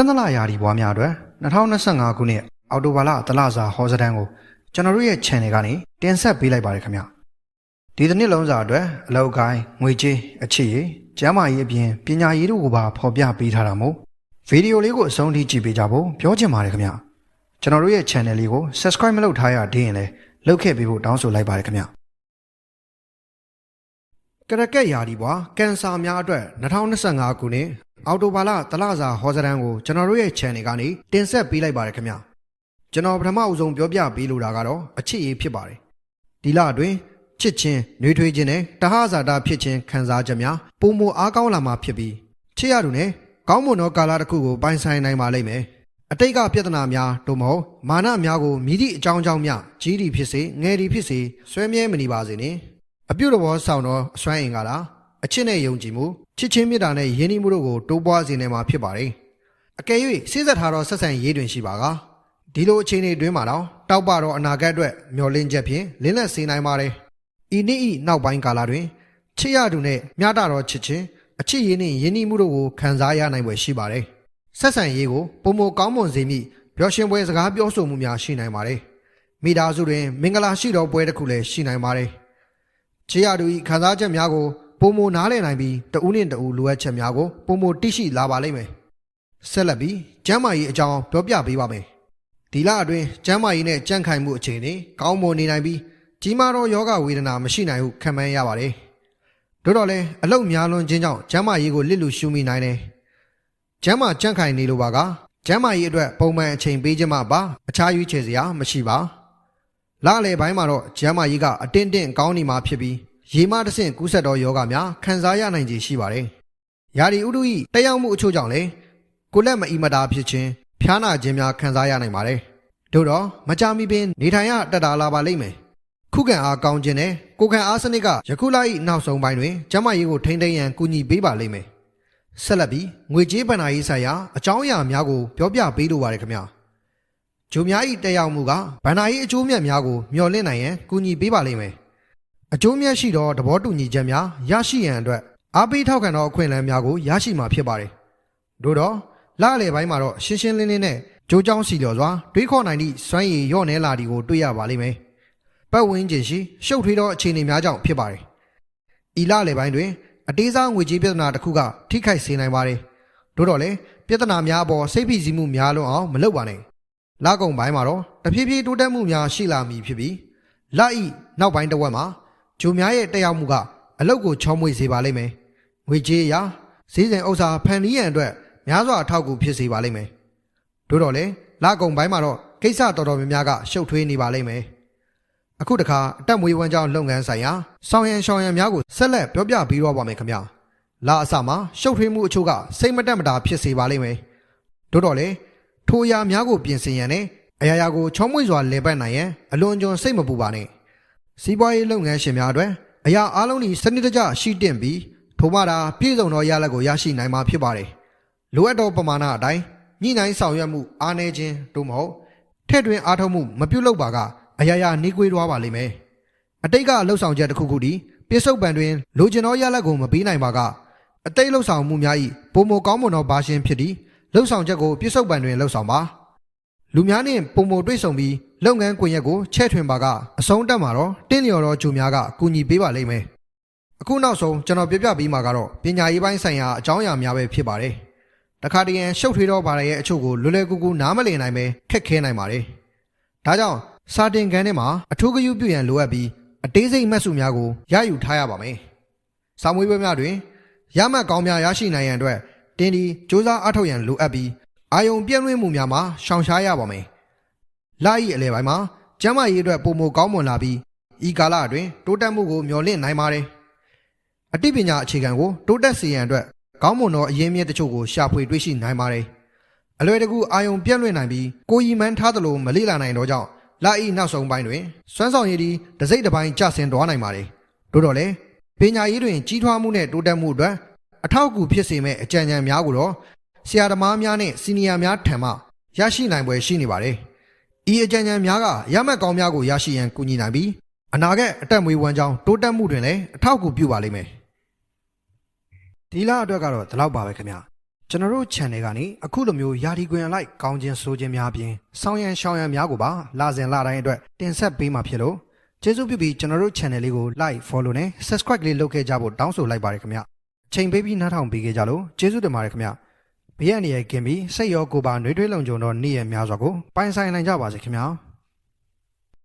တနလာရာဒီဘွားများအတွက်2025ခုနှစ်အောက်တိုဘာလတလစာဟောစတန်းကိုကျွန်တော်တို့ရဲ့ channel ကနေတင်ဆက်ပေးလိုက်ပါတယ်ခင်ဗျဒီတစ်နှစ်လုံးစာအတွက်အလောက်ကိုင်းငွေကြေးအချစ်ရည်ကျမ်းမာရေးအပြင်ပညာရေးတို့ကိုပါဖော်ပြပေးထားတာမို့ဗီဒီယိုလေးကိုအဆုံးထိကြည့်ပေးကြဖို့ပြောချင်ပါတယ်ခင်ဗျကျွန်တော်တို့ရဲ့ channel လေးကို subscribe မလုပ်ထားရသေးရင်လည်းလုပ်ခဲ့ပေးဖို့တောင်းဆိုလိုက်ပါတယ်ခင်ဗျကရကက်ယာဒီဘွားကန်ဆာများအတွက်2025ခုနှစ် အောက်တိုဘာလတလစာဟောစတန်းကိုကျွန်တော်တို့ရဲ့ channel ကနေတင်ဆက်ပေးလိုက်ပါတယ်ခင်ဗျကျွန်တော်ပထမအဆုံးပြောပြပေးလိုတာကတော့အချစ်ရေးဖြစ်ပါတယ်ဒီလအတွင်းချစ်ချင်းနှွေးထွေးခြင်းနဲ့တဟဇာတာဖြစ်ခြင်းခံစားချက်များပုံမအားကောင်းလာမှာဖြစ်ပြီးချစ်ရသူနဲ့ကောင်းမွန်သောကာလတစ်ခုကိုပိုင်ဆိုင်နိုင်ပါလိမ့်မယ်အတိတ်ကပြဿနာများတို့မဟုတ်မာနများကိုမြည်သည့်အကြောင်းကြောင့်များကြီးသည်ဖြစ်စေငယ်သည်ဖြစ်စေဆွဲမြဲမနေပါစေနှင့်အပြုတ်တော်ဆောင်သောအစွမ်းအင်ကလား အချစ်နဲ့ယုံကြည်မှုချစ်ချင်းမေတ္တာနဲ့ယဉ်ကျေးမှုတို့ကိုတိုးပွားစေနိုင်မှာဖြစ်ပါတယ်။အကယ်၍စိစက်ထားသောဆက်ဆံရေးတွင်ရှိပါကဒီလိုအခြေအနေတွင်မှာတော့တောက်ပတော့အနာဂတ်အတွက်မျှော်လင့်ချက်ဖြင့်လင်းလက်စေနိုင်ပါတယ်။ဤနေ့ဤနောက်ပိုင်းကာလတွင်ချစ်ရသူနဲ့မျှတသောချစ်ချင်းအချစ်ရည်နှင့်ယဉ်ကျေးမှုတို့ကိုခံစားရနိုင်ွယ်ရှိပါတယ်။ဆက်ဆံရေးကိုပုံမကောင်းမွန်စေမိပျော်ရွှင်ပွဲစကားပြောဆိုမှုများရှိနိုင်ပါတယ်။မိသားစုတွင် မင်္ဂလာရှိသောပွဲတစ်ခုလည်းရှိနိုင်ပါတယ်။ချေရတူဤခံစားချက်များကို ပုံမနားလည်နိုင်ပြီးတဦးနှင့်တဦးလိုအပ်ချက်များကိုပုံမတိရှိလာပါလိမ့်မယ်။ဆက်လက်ပြီးကျမ်းမာရေးအကြောင်းပြောပြပေးပါမယ်။ဒီလအတွင်းကျမ်းမာရေးနဲ့ကြန့်ခိုင်မှုအခြေအနေကောင်းမွန်နေနိုင်ပြီးကြီးမားသောယောဂဝေဒနာမရှိနိုင်ဟုခံမှန်းရပါတယ်။တို့တော့လည်းအလုတ်များလွန်ခြင်းကြောင့်ကျမ်းမာရေးကိုလစ်လူရှုမိနိုင်တယ်။ကျမ်းမာကြန့်ခိုင်နေလိုပါကကျမ်းမာရေးအတွက်ပုံမှန်အချိန်ပေးခြင်းမှပါအခြားရွေးချယ်စရာမရှိပါ။လလေပိုင်းမှာတော့ကျမ်းမာရေးကအတင်းတင်းကောင်းနေမှာဖြစ်ပြီး ရေမတစ်ဆင့်ကူးဆက်သောယောဂများခံစားရနိုင်ခြေရှိပါတယ်။ယာဒီဥဒုဤတက်ရောက်မှုအချို့ကြောင့်လည်းကိုယ်လက်မအီမတာဖြစ်ခြင်းဖျားနာခြင်းများခံစားရနိုင်ပါတယ်။သို့တော့မကြမီပင်နေထိုင်ရတက်တာလာပါလိမ့်မယ်။ခုခံအားကောင်းခြင်းနဲ့ကိုယ်ခံအားစနစ်ကယခုလ၏နောက်ဆုံးပိုင်းတွင်ကျမ်းမာရေးကိုထိန်းသိမ်းရန်ကူညီပေးပါလိမ့်မယ်။ဆက်လက်ပြီးငွေကြေးပဏ္ဍာရေးဆိုင်ရာအကြောင်းအရာများကိုပြောပြပေးလိုပါတယ်ခင်ဗျာ။ဂျိုများဤတက်ရောက်မှုကဗန္နာရေးအကျိုးမြတ်များကိုမျှော်လင့်နိုင်ရန်ကူညီပေးပါလိမ့်မယ်။ အကျိုးမြတ်ရှိသောသဘောတူညီချက်များရရှိရန်အတွက်အားပေးထောက်ခံသောအခွင့်အလမ်းများကိုရရှိမှာဖြစ်ပါတယ်။သို့တော့လအလယ်ပိုင်းမှာတော့ရှင်းရှင်းလင်းလင်းနဲ့ကြိုးကြောင်းစီလျော်စွာတွေးခေါ်နိုင်သည့်စွမ်းရည်ညော့နေလာသည်ကိုတွေ့ရပါလိမ့်မယ်။ပတ်ဝန်းကျင်ရှိရှုပ်ထွေးသောအခြေအနေများကြောင့်ဖြစ်ပါတယ်။ဤလအလယ်ပိုင်းတွင်အသေးစားငွေကြေးပြဿနာတစ်ခုကထိခိုက်စေနိုင်ပါတယ်။သို့တော့လည်းပြဿနာများအပေါ်စိတ်ဖိစီးမှုများလွန်းအောင်မလုပ်ပါနဲ့။လကုံပိုင်းမှာတော့တဖြည်းဖြည်းတိုးတက်မှုများရှိလာမည်ဖြစ်ပြီးလဤနောက်ပိုင်းတစ်ဝက်မှာ ဂျိုများရဲ့တက်ရောက်မှုကအလုတ်ကိုချောမွေ့စေပါလိမ့်မယ်။ငွေကြေးအရာဈေးစဉ်ဥစ္စာဖန်တီးရန်အတွက်များစွာအထောက်အကူဖြစ်စေပါလိမ့်မယ်။တို့တော့လေလကုံပိုင်းမှာတော့ကိစ္စတော်တော်များများကရှုပ်ထွေးနေပါလိမ့်မယ်။အခုတခါအတက်မွေးဝမ်းကြောင်းလုပ်ငန်းဆိုင်ရာဆောင်ရန်ရှောင်ရန်များကိုဆက်လက်ပြောပြပြီးတော့ပါမယ်ခင်ဗျာ။လအစမှာရှုပ်ထွေးမှုအချို့ကစိတ်မတက်မတာဖြစ်စေပါလိမ့်မယ်။တို့တော့လေထိုအရာများကိုပြင်ဆင်ရန်နဲ့အရာရာကိုချောမွေ့စွာလည်ပတ်နိုင်ရန်အလွန်ကျွံစိတ်မပူပါနဲ့ စီးပွားရေးလုပ်ငန်းရှင်များအတွက်အရာအလုံးဤစနစ်တကျရှိတင်ပြီးထိုမှသာပြည့်စုံသောရလဒ်ကိုရရှိနိုင်မှာဖြစ်ပါတယ်လိုအပ်သောပမာဏအတိုင်းညှိနှိုင်းဆောင်ရွက်မှုအားနည်းခြင်းတို့မဟုတ်ထည့်တွင်အားထုတ်မှုမပြုတ်လုပ်ပါကအရာရာနှီးကွေးသွားပါလိမ့်မယ်အတိတ်ကလှုပ်ဆောင်ချက်တစ်ခုခုတည်းပြစ္ဆုတ်ပံတွင်လိုချင်သောရလဒ်ကိုမပေးနိုင်ပါကအတိတ်လှုပ်ဆောင်မှုများ၏ပုံမကောင်းမွန်သောဘာရှင်ဖြစ်သည်လှုပ်ဆောင်ချက်ကိုပြစ္ဆုတ်ပံတွင်လှုပ်ဆောင်ပါ လူများနဲ့ပုံမတွေ့ဆုံပြီးလုပ်ငန်းကွန်ရက်ကိုချဲ့ထွင်ပါကအဆုံးတက်မှာတော့တင်းလျော်သောဂျိုများကအကူအညီပေးပါလိမ့်မယ်အခုနောက်ဆုံးကျွန်တော်ပြပြပေးမှာကတော့ပညာရေးပိုင်းဆိုင်ရာအကြောင်းအရာများပဲဖြစ်ပါတယ်တခါတရံရှုပ်ထွေးသောဗာရရဲ့အချို့ကိုလွယ်လွယ်ကူကူနားမလည်နိုင်ပဲခက်ခဲနိုင်ပါတယ်ဒါကြောင့်စာတင်ခန်းထဲမှာအထူးဂရုပြုရန်လိုအပ်ပြီးအသေးစိတ်မှတ်စုများကိုရယူထားရပါမယ်စာမွေးပွဲများတွင်ရမှတ်ကောင်းများရရှိနိုင်ရန်အတွက်တင်းဒီစ조사အားထုတ်ရန်လိုအပ်ပြီး အာယုံပြည့်လွှင့်မှုများမှာရှောင်ရှားရပါမယ်။လာဤအလဲပိုင်းမှာကျမ်းမာရေးအတွက်ပုံမကောင်းမွန်လာပြီးဤကာလအတွင်းတိုးတက်မှုကိုမျှော်လင့်နိုင်ပါတယ်။အသိပညာအခြေခံကိုတိုးတက်စေရန်အတွက်ကောင်းမွန်သောအရင်းမြစ်တချို့ကိုရှာဖွေတွေ့ရှိနိုင်ပါတယ်။အလွယ်တကူအာယုံပြည့်လွှင့်နိုင်ပြီးကိုယ်ရီမှန်းထားသလိုမလေ့လာနိုင်တော့ကြောင့်လာဤနောက်ဆုံးပိုင်းတွင်စွမ်းဆောင်ရည်ဒီတစိမ့်တစ်ပိုင်းကျဆင်းသွားနိုင်ပါတယ်။တို့တော့လေပညာရေးတွင်ကြီးထွားမှုနဲ့တိုးတက်မှုအတွက်အထောက်အကူဖြစ်စေမဲ့အကြံဉာဏ်များကိုတော့ ဆရာသမားများနဲ့စီနီယာများထံမှရရှိနိုင်ပွဲရှိနေပါတယ်။ဤအကြံဉာဏ်များကရမှတ်ကောင်းများကိုရရှိရန်ကူညီနိုင်ပြီးအနာဂတ်အတက်မွေးဝမ်းကြောင်းတိုးတက်မှုတွင်လည်းအထောက်အကူပြုပါလိမ့်မယ်။ဒီလအတွက်ကတော့ဒီလောက်ပါပဲခင်ဗျာ။ကျွန်တော်တို့ channel ကနေအခုလိုမျိုးယာဒီကွင်အလိုက်ကောင်းခြင်းဆိုခြင်းများအပြင်ဆောင်းရံရှောင်းရံများကိုပါလာစဉ်လာတိုင်းအတွက်တင်ဆက်ပေးမှာဖြစ်လို့ကျေးဇူးပြုပြီးကျွန်တော်တို့ channel လေးကို like follow နဲ့ subscribe လေးလုပ်ခဲ့ကြဖို့တောင်းဆိုလိုက်ပါတယ်ခင်ဗျချိန်ပေးပြီးနားထောင်ပေးခဲ့ကြလို့ကျေးဇူးတင်ပါတယ်ခင်ဗျ ဘေးရန်ရယ်ကင်ပြီးစိတ်ရောကိုယ်ပါနှွေးထွေးလုံခြုံသောနေ့ရက်များစွာကိုပိုင်ဆိုင်နိုင်ကြပါစေခင်ဗျာ